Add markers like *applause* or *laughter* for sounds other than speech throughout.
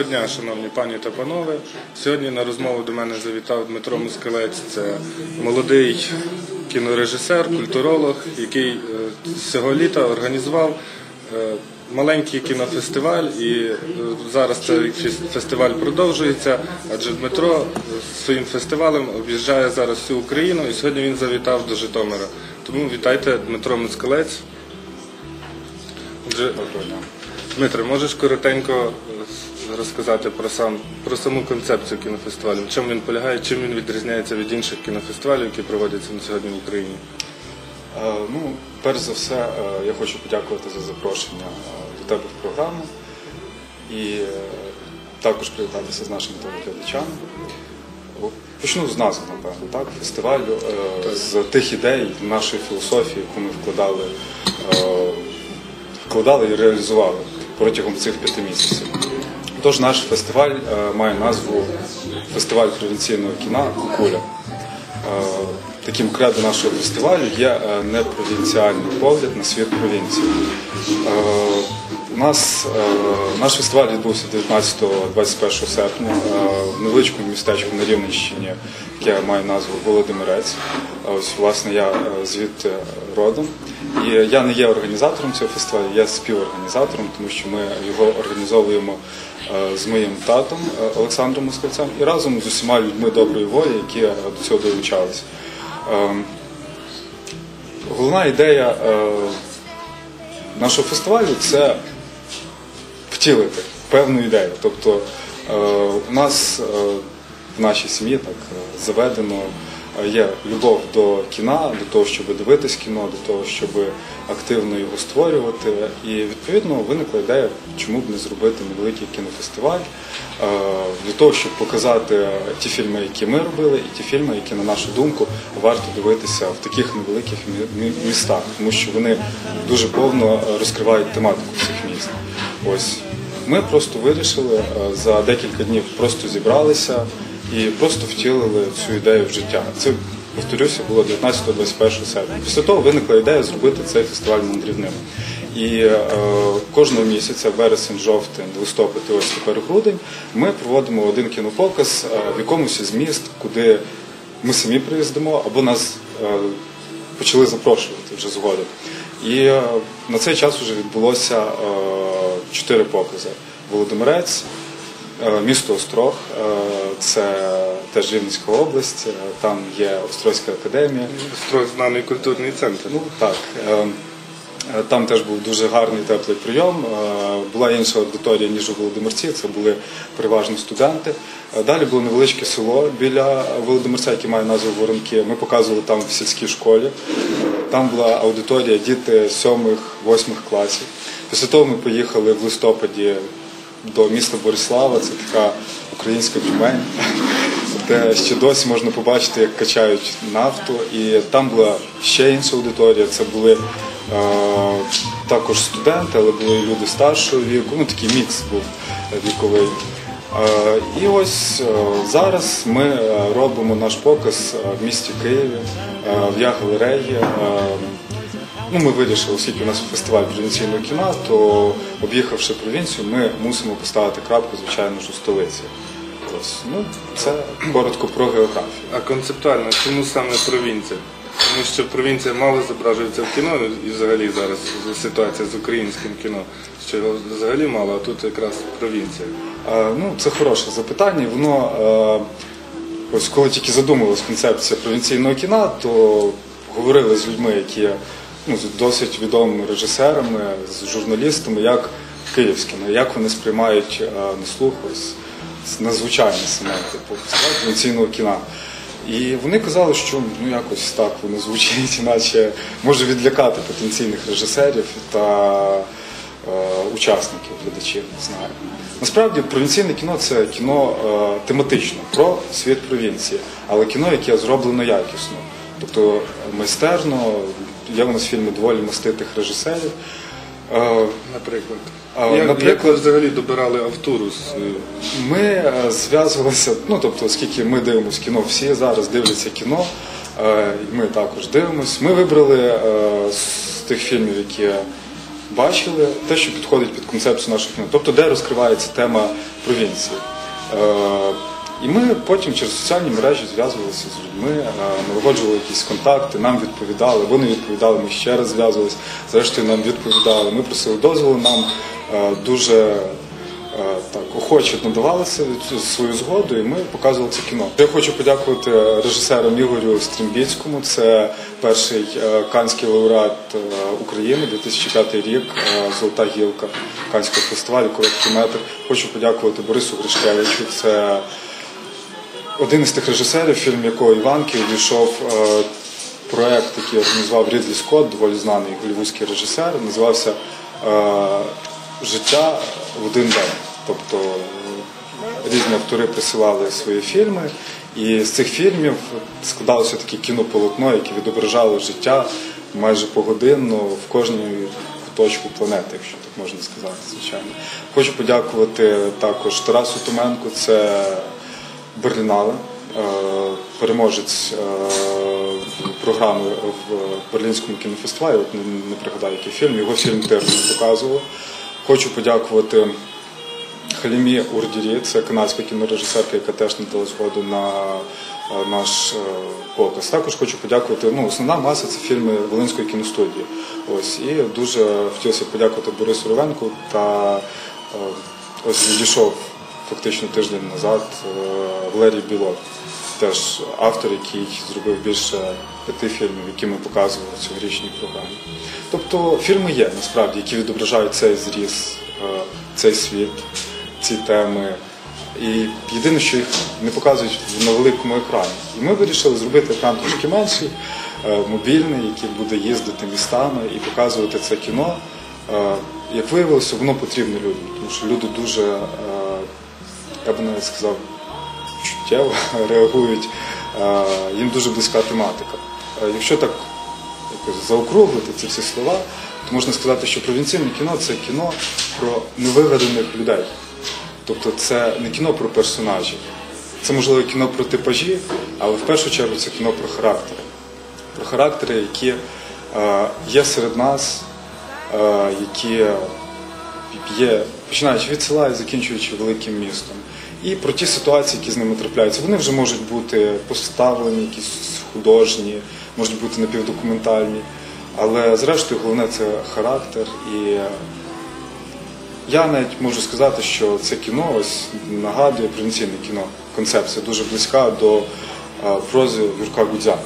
Доброго дня, шановні пані та панове. Сьогодні на розмову до мене завітав Дмитро Москалець. Це молодий кінорежисер, культуролог, який е, цього літа організував е, маленький кінофестиваль. І е, зараз цей фестиваль продовжується. Адже Дмитро своїм фестивалем об'їжджає зараз всю Україну, і сьогодні він завітав до Житомира. Тому вітайте Дмитро Москалець. Отже, Доброго можеш коротенько розказати про сам про саму концепцію кінофестивалю? Чому він полягає, чим він відрізняється від інших кінофестивалів, які проводяться на сьогодні в Україні? Е, Ну, перш за все, е, я хочу подякувати за запрошення е, до тебе в програму і також привітатися з нашими телеглядачами. Почну з назви, напевно, так, фестивалю, з тих ідей нашої філософії, яку ми вкладали, вкладали і реалізували протягом цих п'яти місяців. Тож наш фестиваль е, має назву Фестиваль провінційного кіна Кукуля. Е, Таким кредо нашого фестивалю є е, непровінціальний погляд на світ провінції. У нас наш фестиваль відбувся 19-21 серпня в невеличкому містечку на Рівненщині, яке має назву Володимирець. Ось власне я звідти родом. І я не є організатором цього фестивалю, я співорганізатором, тому що ми його організовуємо е, з моїм татом е, Олександром Москальцем і разом з усіма людьми доброї волі, які е, до цього долучалися. Ем, Головна ідея нашого фестивалю це втілити певну ідею. Тобто у нас в нашій сім'ї так заведено є любов до кіна, до того, щоб дивитись кіно, до того, щоб активно його створювати. І відповідно виникла ідея, чому б не зробити невеликий кінофестиваль е, для того, щоб показати ті фільми, які ми робили, і ті фільми, які, на нашу думку, варто дивитися в таких невеликих мі- мі- містах, тому що вони дуже повно е, розкривають тематику цих міст. Ось ми просто вирішили е, за декілька днів просто зібралися і просто втілили цю ідею в життя. Це повторюся, було 19-21 серпня. Після того виникла ідея зробити цей фестиваль мандрівним. І е, кожного місяця, вересень, жовтень, листопад і ось тепер грудень, ми проводимо один кінопоказ е, в якомусь із міст, куди ми самі приїздимо, або нас е, почали запрошувати вже згодом. І е, на цей час вже відбулося е, чотири покази: Володимирець, е, місто Острог, е, це теж Рівненська область, е, там є Острозька академія. Строг знаний культурний центр. Ну так. е, е, Там теж був дуже гарний теплий прийом. Е, Була інша аудиторія, ніж у Володимирці. Це були переважно студенти. Е, Далі було невеличке село біля Володимирця, яке має назву Воронки. Ми показували там в сільській школі. Там була аудиторія діти сьомих, восьмих класів. Після того ми поїхали в листопаді до міста Борислава. Це така українська Тюмень, де ще досі можна побачити, як качають нафту. І там була ще інша аудиторія. Це були е, також студенти, але були люди старшого віку. Ну такий мікс був віковий. Е, І ось е, зараз ми е, робимо наш показ в місті Києві, в Я-галереї. Ну, ми вирішили, оскільки у нас фестиваль провінційного кіна, то об'їхавши провінцію, ми мусимо поставити крапку, звичайно ж, у столиці. Ось, ну, це коротко про географію. А концептуально, чому саме провінція? Тому що провінція мало зображується в кіно і взагалі зараз ситуація з українським кіно, що його взагалі мало, а тут якраз провінція. Е, Ну, це хороше запитання. Воно е, ось коли тільки задумувалась концепція провінційного кіна, то говорили з людьми, які ну, з досить відомими режисерами, з журналістами, як київськими, як вони сприймають е, на слух ось надзвичайне саме типу провінційного кіна. І вони казали, що ну якось так воно звучить, *laughs* іначе може відлякати потенційних режисерів та е, учасників, глядачів, не знаю. Насправді провінційне кіно це кіно е, тематично про світ провінції, але кіно, яке зроблено якісно. Тобто майстерно, є у нас фільми доволі маститих режисерів. Е, Наприклад. А, як, наприклад- як ви взагалі добирали автору з Ми е, зв'язувалися, ну тобто, оскільки ми дивимося кіно, всі зараз дивляться кіно, е, і ми також дивимося. Ми вибрали е, з тих фільмів, які бачили те, що підходить під концепцію нашого кіно, тобто де розкривається тема провінції. І ми потім через соціальні мережі зв'язувалися з людьми, е, налагоджували якісь контакти, нам відповідали, вони відповідали, ми ще раз зв'язувалися, зрештою нам відповідали. Ми просили дозволу, нам е, дуже е, так охоче надавалися свою згоду, і ми показували це кіно. Я хочу подякувати режисеру Ігорю Стрімбіцькому. Це перший канський лауреат України, 2005 рік, Золота гілка Канського фестивалю, короткий метр. Хочу подякувати Борису Гришкевичу. Це один із тих режисерів, фільм якого Іванки увійшов е, проект, який організував Рідлі Скотт, доволі знаний голівудський режисер, називався е, Життя в один день. Тобто е, різні автори присилали свої фільми, і з цих фільмів складалося таке кінополотно, яке відображало життя майже погодинно в кожній куточку планети, якщо так можна сказати, звичайно. Хочу подякувати також Тарасу Томенку. Це Берлінале, переможець е, програми в Берлінському кінофестивалі. От не, пригадаю, який фільм. Його фільм теж показував. Хочу подякувати Халімі Урдірі, це канадська кінорежисерка, яка теж надала згоду на е, наш е, показ. Також хочу подякувати. Ну, основна маса це фільми Волинської кіностудії. Ось і дуже хотілося подякувати Борису Ровенку та ось відійшов фактично тиждень назад е, Валерій Білок, теж автор, який зробив більше п'яти фільмів, які ми показували в цьогорічній програмі. Тобто фільми є насправді, які відображають цей зріз, е, цей світ, ці теми. І єдине, що їх не показують на великому екрані. І ми вирішили зробити екран трошки менший, е, мобільний, який буде їздити містами і показувати це кіно. Як виявилося, воно потрібно людям, тому що люди дуже, я би навіть сказав, чуттєво *laughs* реагують, їм дуже близька тематика. Якщо так якось заокруглити ці всі слова, то можна сказати, що провінційне кіно це кіно про невигаданих людей. Тобто це не кіно про персонажів, це можливо кіно про типажі, але в першу чергу це кіно про характери. Про характери, які є серед нас, які є, починаючи від села і закінчуючи великим містом. І про ті ситуації, які з ними трапляються. Вони вже можуть бути поставлені, якісь художні, можуть бути напівдокументальні. Але зрештою головне це характер. І я навіть можу сказати, що це кіно ось нагадує провінційне кіно. Концепція дуже близька до е, прози Юрка Гудзя,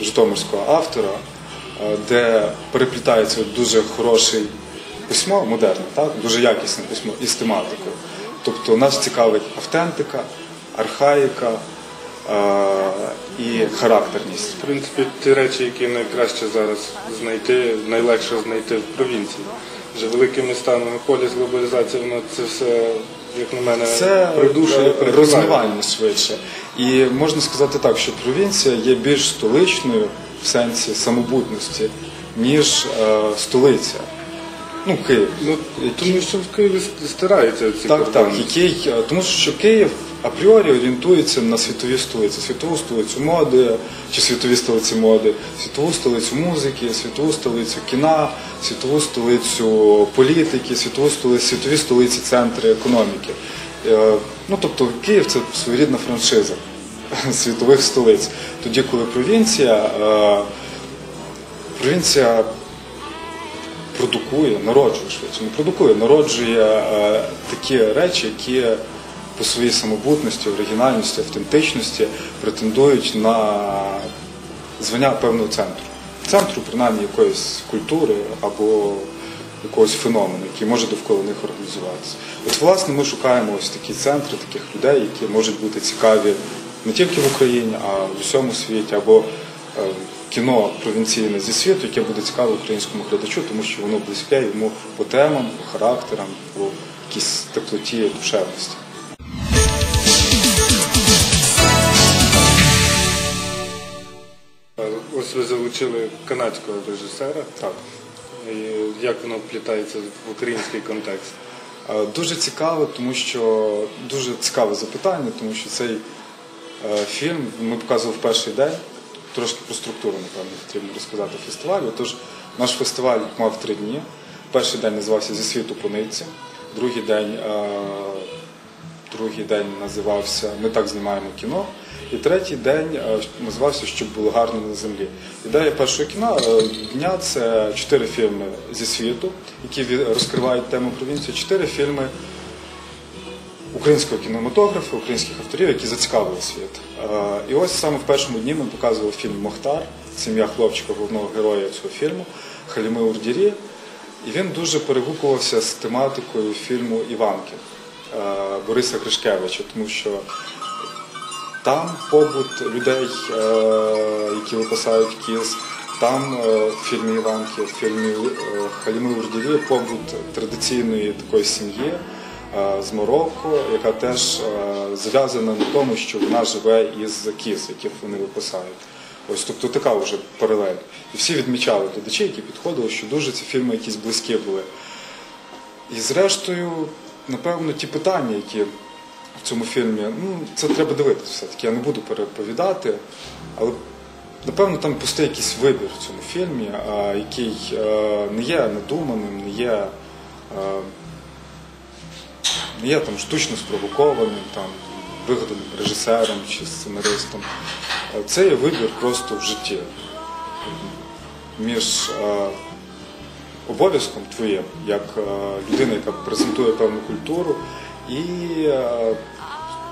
житомирського автора, е, де переплітається дуже хороше письмо, модерне, так? дуже якісне письмо із тематикою. Тобто нас цікавить автентика, архаїка е, і характерність. В принципі, ті речі, які найкраще зараз знайти, найлегше знайти в провінції. Вже великі міста, мегаполіс, глобалізація, воно це все, як на мене, Це придушує, розвивання швидше. І можна сказати так, що провінція є більш столичною в сенсі самобутності, ніж е, столиця. Ну, Київ. Ну, тому що в Києві стираються ці Так, кордони. так, е, тому що Київ апріорі орієнтується на світові столиці, світову столицю моди, чи світові столиці моди, світову столицю музики, світову столицю кіна, світову столицю політики, світову столицю, світові столиці центри економіки. Е, Ну, тобто Київ це своєрідна франшиза *laughs* світових столиць. Тоді, коли провінція, е, провінція продукує, народжує швидше, не продукує, народжує е, такі речі, які по своїй самобутності, оригінальності, автентичності претендують на звання певного центру. Центру, принаймні, якоїсь культури або якогось феномену, який може довкола них організуватися. От, власне, ми шукаємо ось такі центри, таких людей, які можуть бути цікаві не тільки в Україні, а в усьому світі, або е, кіно провінційне зі світу, яке буде цікаве українському глядачу, тому що воно близьке йому по темам, по характерам, по якійсь теплоті, душевності. Ось ви залучили канадського режисера. Так. І як воно вплітається в український контекст? Е, Дуже цікаво, тому що дуже цікаве запитання, тому що цей е, фільм ми показували в перший день. Трошки про структуру, напевно, потрібно розказати фестивалю. Тож наш фестиваль мав три дні. перший день називався Зі світу по нитці, другий день, е, другий день називався Ми так знімаємо кіно. І третій день е, називався Щоб було гарно на землі. Ідея першого кіна е, дня це чотири фільми зі світу, які розкривають тему провінції, чотири фільми українського кінематографа, українських авторів, які зацікавили світ. Е, І ось саме в першому дні ми показували фільм Мохтар, сім'я хлопчика, головного героя цього фільму, Халіми Урдірі. І він дуже перегукувався з тематикою фільму Іванки е, Бориса Гришкевича, тому що там побут людей, е, які випасають кіз. Там в фільмі Іванки, в фільмі Халіми Урдіві побут традиційної такої сім'ї з Марокко, яка теж е, зав'язана на тому, що вона живе із кіз, яких вони випасають. Ось тобто така вже паралель. І всі відмічали глядачі, які підходили, що дуже ці фільми якісь близькі були. І зрештою, напевно, ті питання, які в цьому фільмі, ну, це треба дивитися все-таки. Я не буду переповідати, але напевно там пустий якийсь вибір в цьому фільмі, який е, не є надуманим, не є, е, не є там штучно спровокованим, там, вигаданим режисером чи сценаристом. Е, Це є вибір просто в житті між е, обов'язком твоїм, як е, людина, яка презентує певну культуру, і е,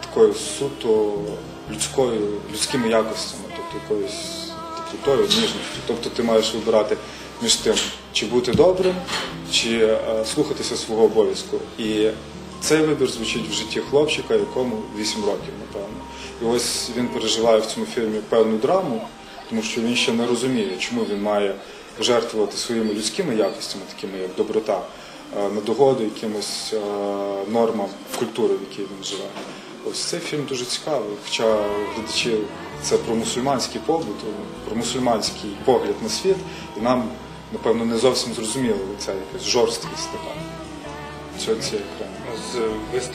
такою суто людською, людськими якостями, тобто якоюсь теплотою, ніжністю. Тобто ти маєш вибирати між тим, чи бути добрим, чи е, слухатися свого обов'язку. І цей вибір звучить в житті хлопчика, якому 8 років, напевно. І ось він переживає в цьому фільмі певну драму, тому що він ще не розуміє, чому він має жертвувати своїми людськими якостями, такими як доброта, е, на догоду якимось е, нормам культури, в якій він живе. Ось цей фільм дуже цікавий, хоча глядачі це про мусульманський побут, про мусульманський погляд на світ, і нам, напевно, не зовсім зрозуміло ця якась жорсткість така. Цього цієї країни. З вистав